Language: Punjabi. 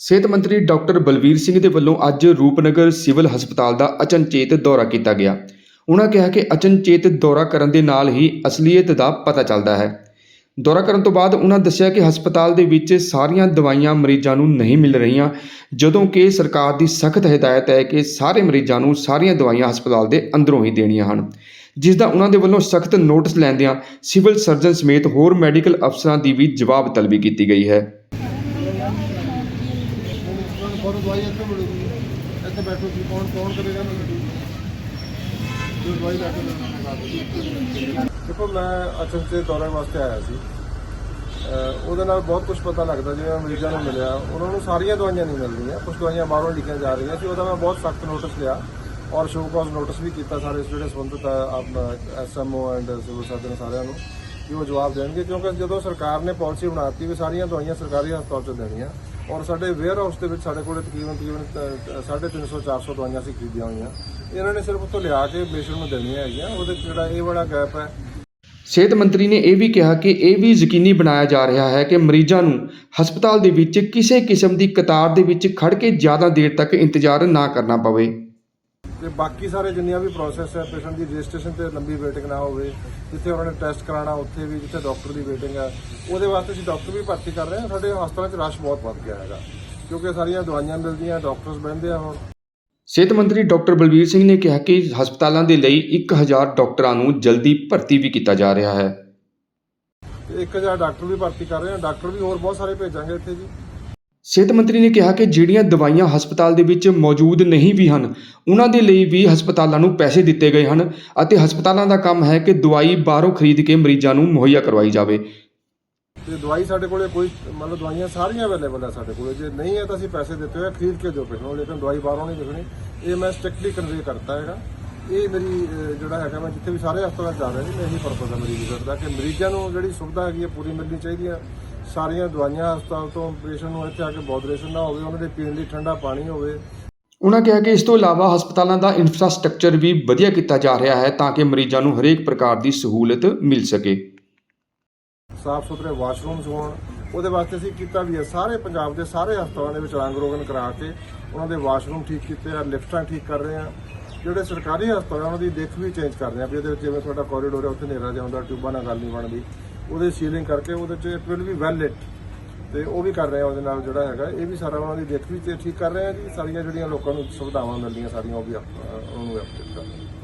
ਸਿਹਤ ਮੰਤਰੀ ਡਾਕਟਰ ਬਲਵੀਰ ਸਿੰਘ ਦੇ ਵੱਲੋਂ ਅੱਜ ਰੂਪਨਗਰ ਸਿਵਲ ਹਸਪਤਾਲ ਦਾ ਅਚਨਚੇਤ ਦੌਰਾ ਕੀਤਾ ਗਿਆ। ਉਹਨਾਂ ਕਿਹਾ ਕਿ ਅਚਨਚੇਤ ਦੌਰਾ ਕਰਨ ਦੇ ਨਾਲ ਹੀ ਅਸਲੀਅਤ ਦਾ ਪਤਾ ਚੱਲਦਾ ਹੈ। ਦੌਰਾ ਕਰਨ ਤੋਂ ਬਾਅਦ ਉਹਨਾਂ ਦੱਸਿਆ ਕਿ ਹਸਪਤਾਲ ਦੇ ਵਿੱਚ ਸਾਰੀਆਂ ਦਵਾਈਆਂ ਮਰੀਜ਼ਾਂ ਨੂੰ ਨਹੀਂ ਮਿਲ ਰਹੀਆਂ, ਜਦੋਂ ਕਿ ਸਰਕਾਰ ਦੀ ਸਖਤ ਹਦਾਇਤ ਹੈ ਕਿ ਸਾਰੇ ਮਰੀਜ਼ਾਂ ਨੂੰ ਸਾਰੀਆਂ ਦਵਾਈਆਂ ਹਸਪਤਾਲ ਦੇ ਅੰਦਰੋਂ ਹੀ ਦੇਣੀਆਂ ਹਨ। ਜਿਸ ਦਾ ਉਹਨਾਂ ਦੇ ਵੱਲੋਂ ਸਖਤ ਨੋਟਿਸ ਲੈਂਦਿਆਂ ਸਿਵਲ ਸਰਜਨ ਸਮੇਤ ਹੋਰ ਮੈਡੀਕਲ ਅਫਸਰਾਂ ਦੀ ਵੀ ਜਵਾਬ ਤਲਬੀ ਕੀਤੀ ਗਈ ਹੈ। ਤੁਹਾਨੂੰ ਦਵਾਈ ਇੱਥੇ ਮਿਲੂਗੀ। ਇੱਥੇ ਬੈਠੋ ਤੁਸੀਂ ਕੌਣ ਕੌਣ ਕਰੇਗਾ ਨਾ ਜੋ ਦਵਾਈ ਲੈ ਕੇ ਦੇਣਾ ਦੇਖੋ ਮੈਂ ਅਚਨ ਤੇ ਦੌਰੇ ਵਾਸਤੇ ਆਇਆ ਸੀ। ਉਹਦੇ ਨਾਲ ਬਹੁਤ ਕੁਝ ਪਤਾ ਲੱਗਦਾ, ਜਿਵੇਂ ਮਰੀਜ਼ਾਂ ਨੂੰ ਮਿਲਿਆ। ਉਹਨਾਂ ਨੂੰ ਸਾਰੀਆਂ ਦਵਾਈਆਂ ਨਹੀਂ ਮਿਲ ਰਹੀਆਂ ਕੁਝ ਦਵਾਈਆਂ ਬਾਹਰੋਂ ਲਿਖੀਆਂ ਜਾ ਰਹੀਆਂ ਸੀ। ਉਹਦਾ ਮੈਂ ਬਹੁਤ ਸਖਤ ਨੋਟਿਸ ਲਿਆ ਔਰ ਸ਼ੋ ਕਾਜ਼ ਨੋਟਿਸ ਵੀ ਕੀਤਾ ਸਾਰੇ ਜਿਹੜੇ ਸੰਬੰਧਿਤ ਆ ਆਪਣਾ ਐਸਐਮਓ ਐਂਡ ਸਿਵਲ ਸਰਜਨ ਸਾਰਿਆਂ ਨੂੰ ਕਿ ਉਹ ਜਵਾਬ ਦੇਣਗੇ। ਕਿਉਂਕਿ ਜਦੋਂ ਸਰਕਾਰ ਨੇ ਪਾਲਿਸੀ ਬਣਾਤੀ ਵੀ ਸਾਰੀਆਂ ਦਵਾਈਆਂ ਸਰਕਾਰੀ ਹਸਪਤਾਲ 'ਚ ਦੇਣੀਆਂ ਔਰ ਸਾਡੇ ਵੇਅਰ ਹਾਊਸ ਦੇ ਵਿੱਚ ਸਾਡੇ ਕੋਲ ਤਕਰੀਬਨ ਤਕਰੀਬਨ 350 400 ਦਵਾਈਆਂ ਅਸੀਂ ਖਰੀਦੀਆਂ ਹੋਈਆਂ। ਇਹਨਾਂ ਨੇ ਸਿਰਫ ਉੱਥੋਂ ਲਿਆ ਕੇ ਪੇਸ਼ੈਂਟ ਨੂੰ ਦੇਣੀਆਂ ਹੈਗੀਆਂ। ਉਹਦੇ ਜਿਹੜਾ ਇਹ ਬੜਾ ਗੈਪ ਹੈ। ਸਿਹਤ ਮੰਤਰੀ ਨੇ ਇਹ ਵੀ ਕਿਹਾ ਕਿ ਇਹ ਵੀ ਯਕੀਨੀ ਬਣਾਇਆ ਜਾ ਰਿਹਾ ਹੈ ਕਿ ਮਰੀਜ਼ਾਂ ਨੂੰ ਹਸਪਤਾਲ ਦੇ ਵਿੱਚ ਕਿਸੇ ਕਿਸਮ ਦੀ ਕਤਾਰ ਦੇ ਵਿੱਚ ਖੜ ਕੇ ਜ਼ਿਆਦਾ ਦੇਰ ਤੱਕ ਇੰਤਜ਼ਾਰ ਨਾ ਕਰਨਾ ਪਵੇ। ਤੇ ਬਾਕੀ ਸਾਰੇ ਜਿੰਨੀਆਂ ਵੀ ਪ੍ਰੋਸੈਸ ਹੈ ਪੇਸ਼ੈਂਟ ਦੀ ਰਜਿਸਟ੍ਰੇਸ਼ਨ ਤੇ ਲੰਬੀ ਵੇਟਿੰਗ ਨਾ ਹੋਵੇ ਜਿੱਥੇ ਉਹਨਾਂ ਨੇ ਟੈਸਟ ਕਰਾਉਣਾ ਉੱਥੇ ਵੀ ਜਿੱਥੇ ਡਾਕਟਰ ਦੀ ਵੇਟਿੰਗ ਹੈ ਉਹਦੇ ਵਾਸਤੇ ਅਸੀਂ ਡਾਕਟਰ ਵੀ ਭਰਤੀ ਕਰ ਰਹੇ ਹਾਂ। ਸਾਡੇ ਹਸਪਤਾਲਾਂ 'ਚ ਰਸ਼ ਬਹੁਤ ਵੱਧ ਗਿਆ ਹੈਗਾ ਕਿਉਂਕਿ ਸਾਰੀਆਂ ਦਵਾਈਆਂ ਮਿਲਦੀਆਂ ਡਾਕਟਰਸ ਬਹਿੰਦੇ ਆ ਹੁਣ। ਸਿਹਤ ਮੰਤਰੀ ਡਾਕਟਰ ਬਲਬੀਰ ਸਿੰਘ ਨੇ ਕਿਹਾ ਕਿ ਹਸਪਤਾਲਾਂ ਦੇ ਲਈ 1000 ਡਾਕਟਰਾਂ ਨੂੰ ਜਲਦੀ ਭਰਤੀ ਵੀ ਕੀਤਾ ਜਾ ਰਿਹਾ ਹੈ। ਤੇ 1000 ਡਾਕਟਰ ਵੀ ਭਰਤੀ ਕਰ ਰਹੇ ਹਾਂ ਡਾਕਟਰ ਵੀ ਹੋਰ ਬਹੁਤ ਸਾਰੇ ਭੇਜਾਂਗੇ ਇੱਥੇ ਜੀ। ਸਿਹਤ ਮੰਤਰੀ ਨੇ ਕਿਹਾ ਕਿ ਜਿਹੜੀਆਂ ਦਵਾਈਆਂ ਹਸਪਤਾਲ ਦੇ ਵਿੱਚ ਮੌਜੂਦ ਨਹੀਂ ਵੀ ਹਨ, ਉਹਨਾਂ ਦੇ ਲਈ ਵੀ ਹਸਪਤਾਲਾਂ ਨੂੰ ਪੈਸੇ ਦਿੱਤੇ ਗਏ ਹਨ ਅਤੇ ਹਸਪਤਾਲਾਂ ਦਾ ਕੰਮ ਹੈ ਕਿ ਦਵਾਈ ਬਾਹਰੋਂ ਖਰੀਦ ਕੇ ਮਰੀਜ਼ਾਂ ਨੂੰ ਮੁਹੱਈਆ ਕਰਵਾਈ ਜਾਵੇ। ਤੇ ਦਵਾਈ ਸਾਡੇ ਕੋਲੇ ਕੋਈ, ਮਤਲਬ ਦਵਾਈਆਂ ਸਾਰੀਆਂ ਅਵੇਲੇਬਲ ਆ ਸਾਡੇ ਕੋਲੇ, ਜੇ ਨਹੀਂ ਹੈ ਤਾਂ ਅਸੀਂ ਪੈਸੇ ਦਿੱਤੇ ਹੋਏ ਖਰੀਦ ਕੇ ਦਿਓ ਪੇਸ਼ੈਂਟ ਲੇਕਿਨ ਦਵਾਈ ਬਾਹਰੋਂ ਨਹੀਂ ਦਿਖਣੀ। ਇਹ ਮੈਂ ਸਟ੍ਰਿਕਟਲੀ ਕਨਵੇ ਕਰਤਾ ਹੈਗਾ। ਇਹ ਮੇਰੀ ਜਿਹੜਾ ਹੈਗਾ ਮੈਂ ਜਿੱਥੇ ਵੀ ਸਾਰੇ ਹਸਪਤਾਲ ਜਾ ਰਿਹਾ ਜੀ, ਮੈਂ ਇਹੀ ਪਰਪਸ ਹੈ ਮੇਰੀ ਦਾ, ਕਿ ਮਰੀਜ਼ਾਂ ਨੂੰ ਜਿਹੜੀ ਸੁਵਿਧਾ ਹੈਗੀ ਹੈ ਪੂਰੀ ਮਿਲਣੀ ਚਾਹੀਦੀ ਹੈ ਸਾਰੀਆਂ ਦਵਾਈਆਂ ਹਸਪਤਾਲ ਤੋਂ ਪੇਸ਼ੈਂਟ ਨੂੰ ਇੱਥੇ ਆ ਕੇ ਬੋਦਰੇਸ਼ਨ ਨਾ ਹੋਵੇ ਉਹਨਾਂ ਦੇ ਪੀਣ ਲਈ ਠੰਡਾ ਪਾਣੀ ਹੋਵੇ। ਉਹਨਾਂ ਕਿਹਾ ਕਿ ਇਸ ਤੋਂ ਇਲਾਵਾ ਹਸਪਤਾਲਾਂ ਦਾ ਇਨਫਰਾਸਟ੍ਰਕਚਰ ਵੀ ਵਧੀਆ ਕੀਤਾ ਜਾ ਰਿਹਾ ਹੈ ਤਾਂ ਕਿ ਮਰੀਜ਼ਾਂ ਨੂੰ ਹਰੇਕ ਪ੍ਰਕਾਰ ਦੀ ਸਹੂਲਤ ਮਿਲ ਸਕੇ। ਸਾਫ਼ ਸੁਥਰੇ ਵਾਸ਼ਰੂਮਸ ਹੋਣ ਉਹਦੇ ਵਾਸਤੇ ਅਸੀਂ ਕੀਤਾ ਵੀ ਹੈ ਸਾਰੇ ਪੰਜਾਬ ਦੇ ਸਾਰੇ ਹਸਪਤਾਲਾਂ ਦੇ ਵਿੱਚ ਰੰਗ ਰੋਗਨ ਕਰਾ ਕੇ ਉਹਨਾਂ ਦੇ ਵਾਸ਼ਰੂਮ ਠੀਕ ਕੀਤੇ ਆ ਲਿਫਟਾਂ ਠੀਕ ਕਰ ਰਹੇ ਆ। ਜਿਹੜੇ ਸਰਕਾਰੀ ਹਸਪਤਾਲ ਉਹਨਾਂ ਦੀ ਦੇਖ ਵੀ ਚੇਂਜ ਕਰ ਰਹੇ ਆ ਵੀ ਇਹਦੇ ਵਿੱਚ ਜਿਵੇਂ ਤੁਹਾਡਾ ਕੋਰੀਡੋਰ ਹੈ ਉੱਥੇ ਹਨੇਰਾ ਜਿਹਾ ਹੁੰਦਾ ਟਿਊਬਾਂ ਨਾਲ ਗੱਲ ਨਹੀਂ ਬਣਦੀ। ਉਹਦੇ ਸੀਲਿੰਗ ਕਰਕੇ ਉਹਦੇ ਚ it will be well lit ਤੇ ਉਹ ਵੀ ਕਰ ਰਹੇ ਆ ਉਹਦੇ ਨਾਲ ਜਿਹੜਾ ਹੈਗਾ। ਇਹ ਵੀ ਸਾਰਾ ਉਹਨਾਂ ਦੀ ਦੇਖ ਵੀ ਤੇ ਠੀਕ ਕਰ ਰਹੇ ਆ ਜੀ। ਸਾਰੀਆਂ ਜਿਹੜੀਆਂ ਲੋਕਾਂ ਨੂੰ ਸੁਵਿਧਾਵਾਂ ਮਿਲਦੀਆਂ ਸਾਰੀਆਂ, ਉਹ ਵੀ ਅਪ- ਉਹਨਾਂ ਨੂੰ ਅਪਡੇਟ ਕਰ ਰਹੇ ਆ